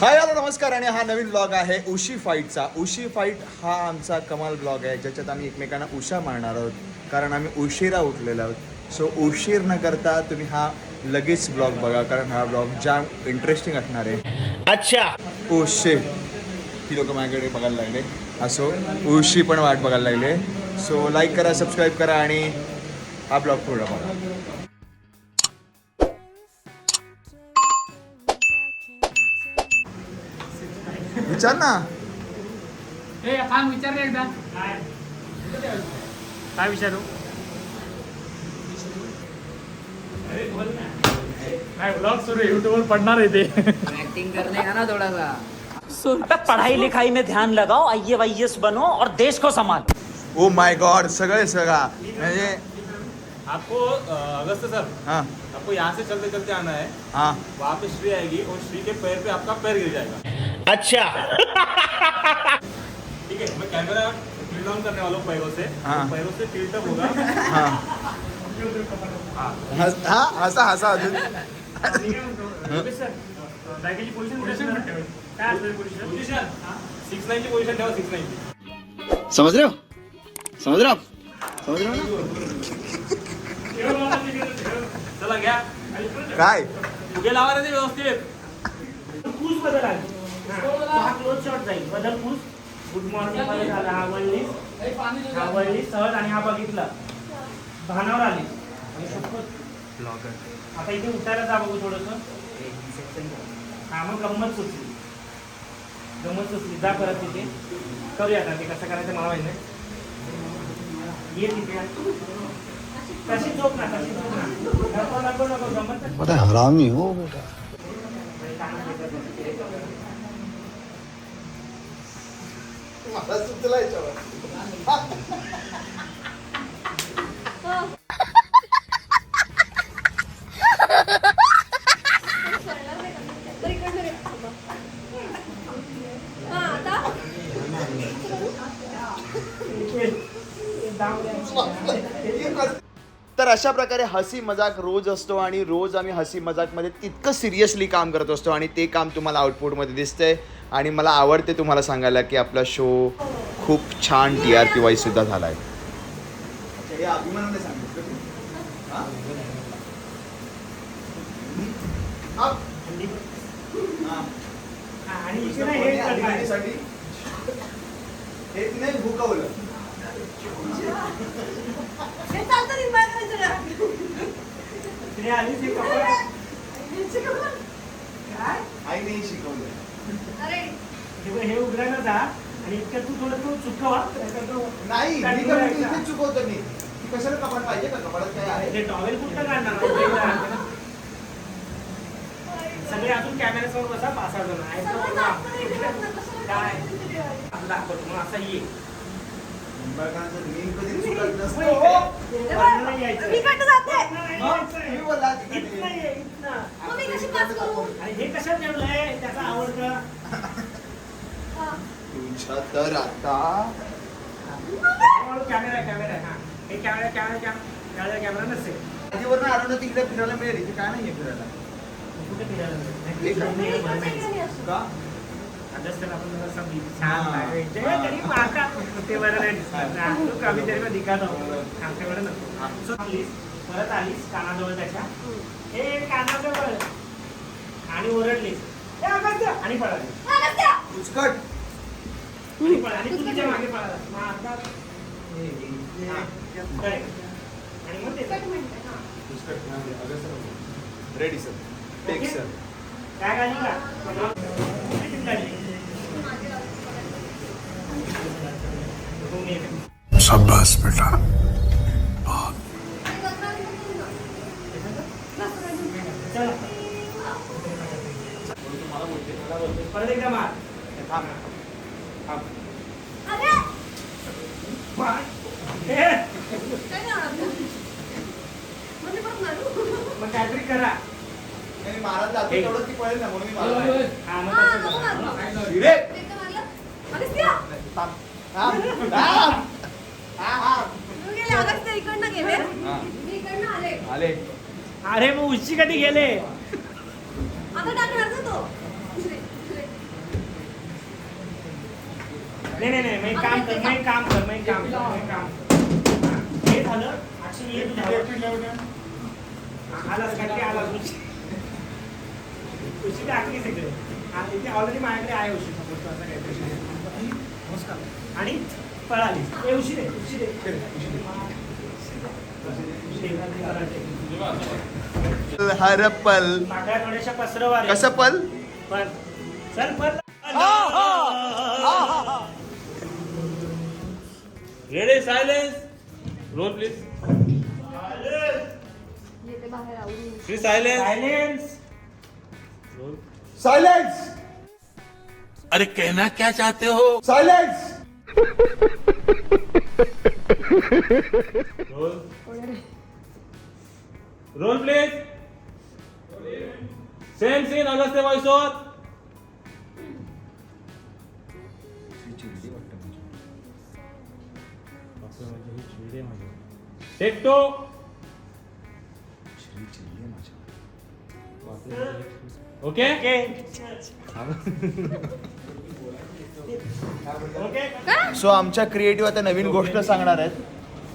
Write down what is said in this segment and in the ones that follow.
Hi hello नमस्कार आणि हा नवीन ब्लॉग आहे उशी फाईटचा उशी फाईट हा आमचा कमाल ब्लॉग आहे ज्याच्यात आम्ही एकमेकांना उशा मारणार आहोत. कारण आम्ही उशिरा उठलेलो आहोत. सो उशीर न करता तुम्ही हा लगेच ब्लॉग बघा कारण हा ब्लॉग जाम इंटरेस्टिंग असणार आहे. अच्छा. ओ शे ही लोक माझ्याकडे बघायला लागले. असो उशी पण वाट बघायला लागले. सो लाईक करा सबस्क्राईब करा आणि हा ब्लॉग पूर्ण बघा. विचार ना विचार एकदा. काय विचारू? ब्लॉग सुरू आहे पडणार आहे ते. एक्टिंग करने का ना थोड़ा सा पढ़ाई लिखाई में ध्यान लगाओ आई वाई बनो और देश को संभालो। ओ माय गॉड सगळे सगळा. म्हणजे आपको अ, अगस्त सर हाँ। आपको यहाँ से चलते चलते आना है। हाँ। वहाँ पे श्री आएगी और श्री के पैर पे आपका पैर गिर जाएगा। अच्छा. ठीक है मैं कैमरा टिल्ट ऑन करने वाला हूँ पैरों से हाँ। पैरों से टिल्ट अप होगा. हां. हस- हा हसा हसा अजून. जागेची पोझिशन काय असतं पोझिशन पोझिशन सिक्स नाईनची पोझिशन ठेवा सिक्स नाईनची समझ रहे हो? समझ रहे हो आप? समझ रहे हो ना? चला घ्या. काय? फुगे लावा ते व्यवस्थित. पूस बदल आहे हा क्लोज शॉट जाईल बदल पूस गुड मॉर्निंगमध्ये झाला हा वळलीस हा वळलीस सहज आणि हा बघितला भानावर आली आणि शपथ आता इथे उठायला जा बघू थोडस हा मग गंमत सुचली गंमत सुचली जा परत तिथे करूया आता ते कसं करायचं मला माहिती नाही ये तिथे कशी झोप ना तशी झोप ना नको नको नको गंमत हरामी हो बेटा तर अशा प्रकारे हसी मजाक रोज असतो आणि रोज आम्ही हसी मजाकमध्ये तितकं सिरियसली काम करत असतो आणि ते काम तुम्हाला आउटपुटमध्ये दिसतंय. आणि मला आवडते तुम्हाला सांगायला की आपला शो खूप छान टी आर पी वाईज सुद्धा झाला आहे. हे. हे हे हे शिकवलं. हे हे उघडायला जा. आणि इतक्यात तू थोडं तू चुकवा नाही मी काढून काय राहायचा. इथे चुकवतो मी. ती कशाला कपाट पाहिजे का? कपाटात काय आहे? ते टॉवेल कुठं काढणार? वेगळं. सगळे अजून कॅमेऱ्यासमोर बसा पाच सहा जण आहेत. ना. काय? दाखवतो मग असा ये. मी कधी जाते? आणि हे कशात ठेवलंय त्याचा आवडतं? हा. तुझ्या तर आता कॅमेरा कॅमेरा हा. हे कॅमेरा कॅमेरा कॅमेरा कॅमेरा नसेल. आधीवरनं आलो ना तिकडे फिरायला मिळेल. इथे काय नाही फिरायला. कुठे फिरायला परत आलीस कानाजवळ त्याच्या? हे कानाजवळ. आणि ओरडलीस "ए, अगस्त्य!" आणि पळाली. अगस्त्या! उचकट. आणि पळाली. आणि तू तिच्या मागे पळाला. आता हा, correct. आणि मग ते. हा. Ready sir take Okay. Sir काय काढली का किती काढली? शाबाश बेटा. परत एकदा मार. थांब थांब. अरे! मग काहीतरी करा. जातो. ती पळेल ना म्हणून मी मारला हा हा, तसं करा. रे! थांब. थांब. थांब. हा, हा. हा. आले. अरे उशी कधी गेले? आता टाकणार ना तो दुसरे, दुसरे. नाही नाही नाही मग काम कर मग काम कर मग काम कर मग काम कर. हा, हे झालं. अक्षय हे झालं. हा, का? ते आलाच उशी उशी टाकली सगळे हा इथे ऑलरेडी माझ्याकडे आहे उशी सपोज असं काहीतरी नमस्कार. आणि पळाली. ए उशी दे उशी दे पाकळ्या थोड्याशा पसरवा रे. कसं पल? पण चल पण ready silence roll please please silence silence silence अरे कहना क्या चाहते हो? Silence roll roll please same scene Agastya voice होत take two okay? Okay. So आमच्या क्रिएटिव्ह आता नवीन गोष्ट सांगणार आहेत.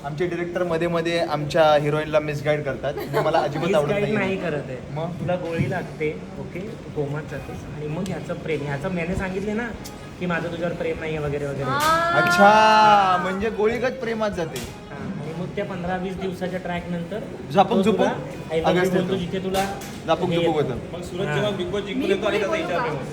आमचे डिरेक्टरमध्ये मध्ये आमच्या हिरोईनला मिसगाईड करतात. हे मला अजिबात आवडत नाही नाही करत आहे. मग? तुला गोळी लागते ओके? कोमात जातेस आणि मग ह्याचं प्रेम. ह्याचं मैंने सांगितले ना की माझं तुझ्यावर प्रेम नाही वगैरे वगैरे. अच्छा म्हणजे गोळीगत प्रेमात जाते. त्या पंधरा वीस दिवसाच्या ट्रॅक नंतर तो love you अगस्त येतो. जिथे तुला झापूक हे झुपूक येतं. होतं मग सूरज जेव्हा बिग बॉस जिंकून येतो आणि त्याचा विचार नाही. होत.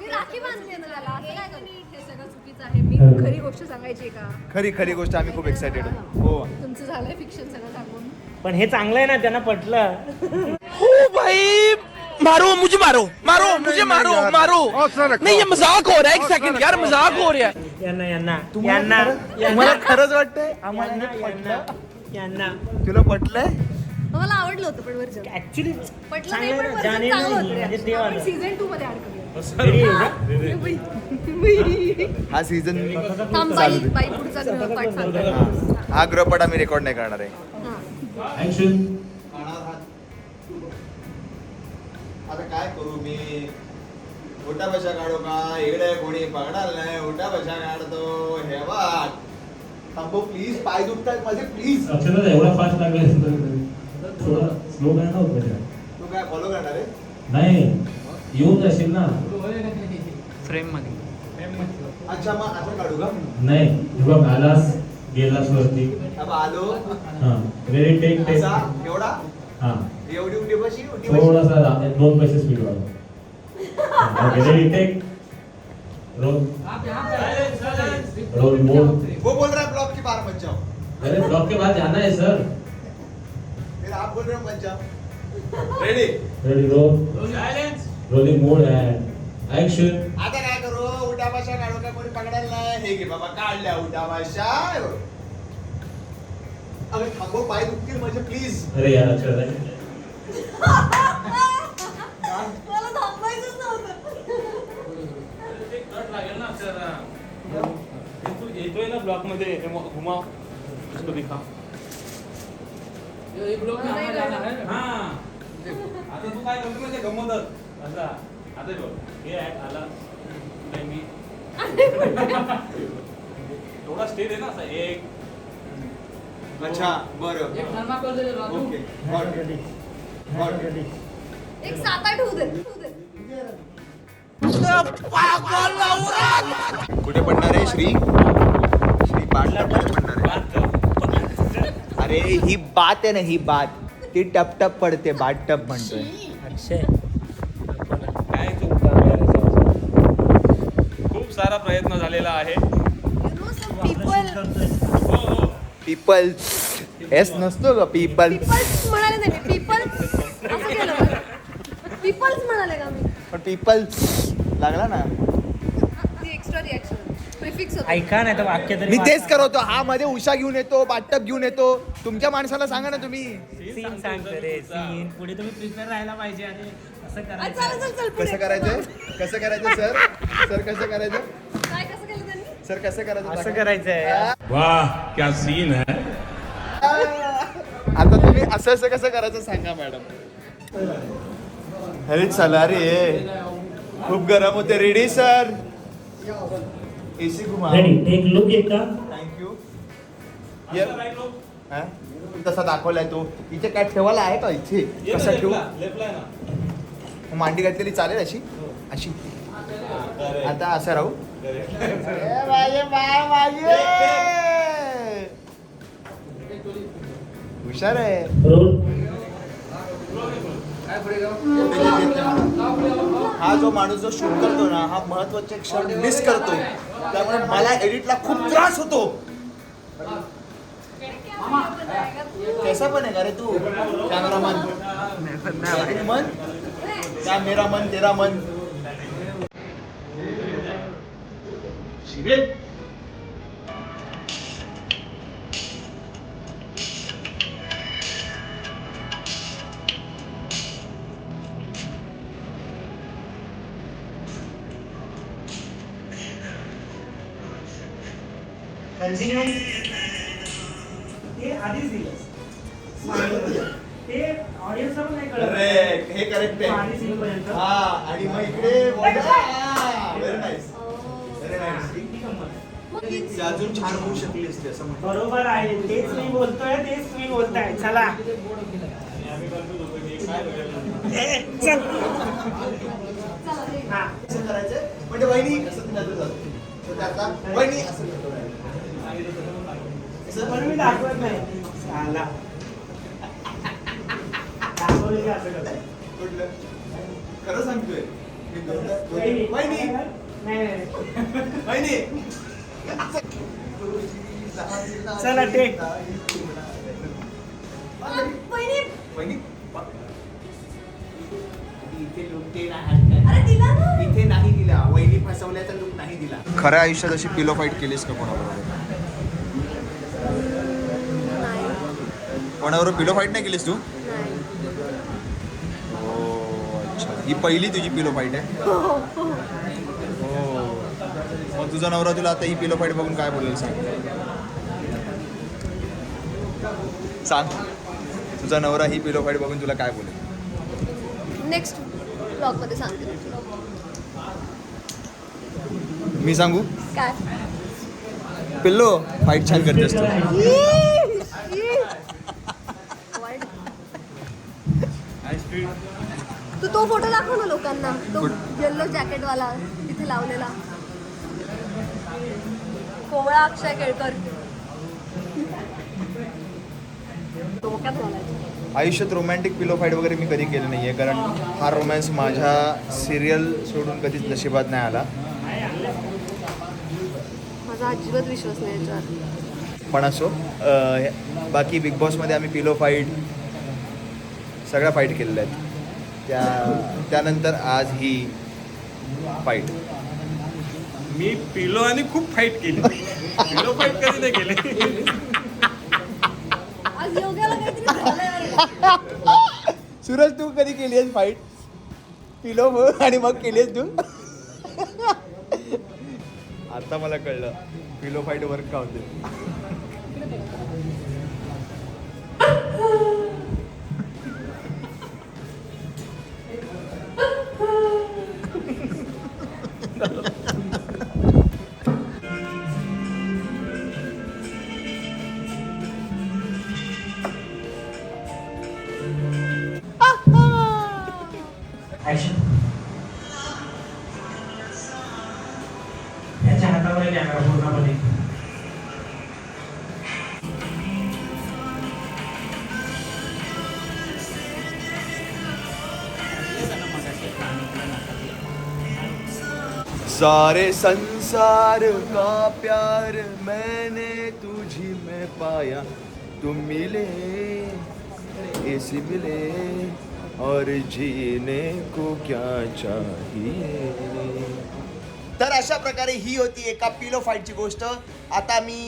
मी राखी बांधली आहे ना त्याला असं काय करू? हे सगळं चुकीचं आहे. मी खरी गोष्ट सांगायची आहे का? खरी खरी गोष्ट आम्ही खूप एक्सायटेड हो. तुमचं झालंय फिक्शन सगळं सांगून पण हे चांगलं आहे ना त्यांना पटलं. मारो मुझे मारो मारो मुझे मारो मारो. नहीं ये मजाक हो रहा है एक सेकंड यार मजाक हो रहा है। यांना यांना. यांना. तुम्हाला खरंच वाटतंय? आम्हाला यांना हे यांना. पटलं? यांना. तुला पटलंय? मला आवडलं होतं पण वर्जन ऍक्च्युली पटलं नाही पण वर्जन जाणे चांगलं नाही. म्हणजे ते होतं वालं. सीझन टू मध्ये ऍड करूया. Ready आहे का? बाई. हा सीझन थांब बाई बाई पुढचा गृहपाठ सांगतो हा गृहपाठ आम्ही रेकॉर्ड नाही करणार आहे. हा. आता काय करू मी? उठा बशा काढू का? इकडे कोणी पकडाल नाही. उठा बशा काढतो. हे वाट. थांबो प्लीज पाय दुखतायत माझे प्लीज अक्षरशः एवढा फास्ट लागला थोडा स्लो होत. तू काय फॉलो करणार आहे? नाही. येऊन जाशील ना? फ्रेममध्ये अच्छा मग आता काढू का? नाही. हे बघ आलास गेलास वरती. अब आलो. हा. रेडी टेक टेक असा? एवढा? हा. एवढी उठी बशी उठी बशी. थोडासा रा- दोन पैसे स्पीड वाढव. Ready take roll roll mode वो बोल रहा है ब्लॉक की बार मत जाओ। अरे ब्लॉक के बाद जाना है सर। फिर आप बोल रहे हो मत जाओ। Ready ready roll rolling mode and action आता काय करू? उठा बशा काढू का कोणी पकडायला नाही? हे घे बाबा काढल्या उठा बशा अरे थांबो पाय दुखतील माझे प्लीज अरे यार अक्षर आहे मला थांबायचंच नव्हतं ते कट लागेल ना आपल्याला हे तू येतोय ना ब्लॉकमध्ये? हे घुमाव उसको दिखा. हा. आता तू काय करतो म्हणजे गमतच? असा. आता बघ हे आहे आला. नाही मी? थोडा स्टेट आहे ना असा एक. अच्छा बरं. ओके एक सात आठ होऊ दे दे. कुठे पडणार आहे श्री बाटला पडणार आहे अरे ही बात आहे ना ही बात. ती टप टप पडते बाट टप म्हणतोय. अक्षय. काय खूप सारा प्रयत्न झालेला आहे. हो हो पीपल एस नसतो ग पीपल पीपल्स म्हणाले नाही मी पीपल्स असं केलं. पीपल्स म्हणाले का मी? पण पीपल लागला ना. होतं. ऐका नाही तर वाक्य तरी मी तेच वाचा. करवतो. हा मध्ये उषा घेऊन येतो बाटप घेऊन येतो. तुमच्या माणसाला सांगा ना तुम्ही. सीन सांगतो रे सीन पुढे तुम्ही प्रिपेअर राहायला पाहिजे आणि असं आ, चल करायचं चल चल पुढे. कसं करायचंय कसं करायचं सर सर कसं करायचं? काय कसं केलं त्यांनी? सर कसं करायचं? असं. करायचंय. वाह क्या सीन है? आता तुम्ही असं असं कसं करायचं सांगा मॅडम अरे चला रे. खूप गरम होते. रेडी सर एसी घुमा रेडी टेक लुक एकदा थँक्यू तसा दाखवलाय तो. इथे काय ठेवायला आहे का इथे? कसा ठेवू? मांडी घातलेली चालेल अशी? अशी. आता असं राहू. हुशार आहे. हा जो माणूस जो शूट करतो ना हा महत्त्वाचे क्षण मिस करतो त्यामुळे मला एडिटला खूप त्रास होतो. कैसा पण आहे का रे तू कॅमेरामन मन क्या मेरा मन. तेरा मन कंटिन्यू ते आधीच दिलं. ते ऑडियन्सला पण नाही कळत. करेक्ट हे करेक्ट आहे. आधी scene पर्यंत हा आणि मग इकडे व्हेरी नाईस व्हेरी नाईस ती गंमत आहे. ती अजून छान होऊ शकली असते असं म्हणतो बरोबर आहे. तेच मी बोलतोय तेच मी बोलताय. चला. ए, चल. हा. असं करायचं? म्हणजे वहिनी असं तुला जातं? तर आता वहिनी असं दाखवत नाही साला असं करतो. कुठलं खरं सांगतोय वहिनी. वहिनी चला, इथे लुक ते दिला इथे नाही दिला लुक नाही दिला खऱ्या आयुष्यात अशी पिलो फाईट केलीस का कोणाबरोबर कोणाबरोबर पिलो फाईट नाही केलीस तू? हो अच्छा. ही पहिली तुझी पिलो फाईट आहे? हो. मग तुझा नवरा तुला आता ही पिलो फाईट बघून काय बोलेल सांग? सांग. तुझा नवरा ही पिलो फाईट बघून तुला काय बोलेल? नेक्स्ट सांगते. मी सांगू? काय? पिल्लो फाईट छान करतेस तू. तू तो फोटो दाखव ना लोकांना. तो येल्लो जॅकेट वाला तिथे लावलेला. कोवळा अक्षय केळकर. डोक्यात घालायचं. आयुष्यात रोमॅन्टिक पिलो फाईट वगैरे मी कधी केलं नाही आहे कारण हा रोमॅन्स माझ्या सिरियल सोडून कधीच नशिबात नाही आला. माझा अजिबात विश्वास नाही याच्यावर. पण असो अं, बाकी बिग बॉसमध्ये आम्ही पिलो फाईट सगळ्या फाईट केलेल्या आहेत. त्या त्यानंतर आज ही फाईट मी पिलो आणि खूप फाईट केली. पिलो फाईट कधी नाही केली? सूरज तू कधी केली आहेस फाईट पिलो आणि मग केली आहेस तू? आता मला कळलं. पिलो फाईट वर्क का होते सारे संसार का प्यार मैंने तुझी में पाया। तुम मिले इस मिले और जीने को क्या चाहिए? तर अशा प्रकारे ही होती एका पिलो फाईटची गोष्ट. आता मी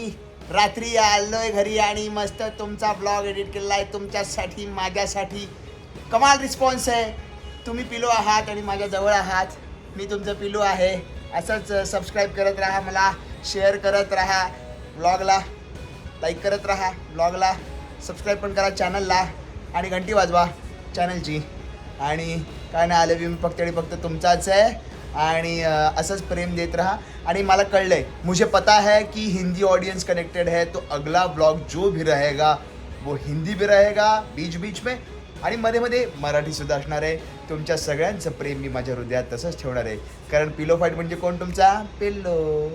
रात्री आलोय घरी आणि मस्त तुमचा ब्लॉग एडिट केलेला आहे तुमच्यासाठी माझ्यासाठी. कमाल रिस्पॉन्स आहे. तुम्ही पिलो आहात आणि माझ्या जवळ आहात. मी तुमचं पिलो आहे. असंच सबस्क्राईब करत राहा मला शेअर करत राहा ब्लॉगला लाईक करत राहा ब्लॉगला सबस्क्राईब पण करा चॅनलला आणि घंटी वाजवा चॅनलची आणि काय नाही आले मी फक्त आणि फक्त तुमचाच आहे. आणि असंच प्रेम देत राहा. आणि मला कळलंय मुझे पता है कि हिंदी ऑडियंस कनेक्टेड है तो अगला ब्लॉग जो भी रहेगा वो हिंदी भी रहेगा बीच बीच में आणि मध्ये मध्ये मराठी सुद्धा असणार आहे. तुमच्या सगळ्यांचं प्रेम मी माझ्या हृदयात तसंच ठेवणार आहे. कारण पिलो फाईट म्हणजे कोण तुमचा? पिल्लो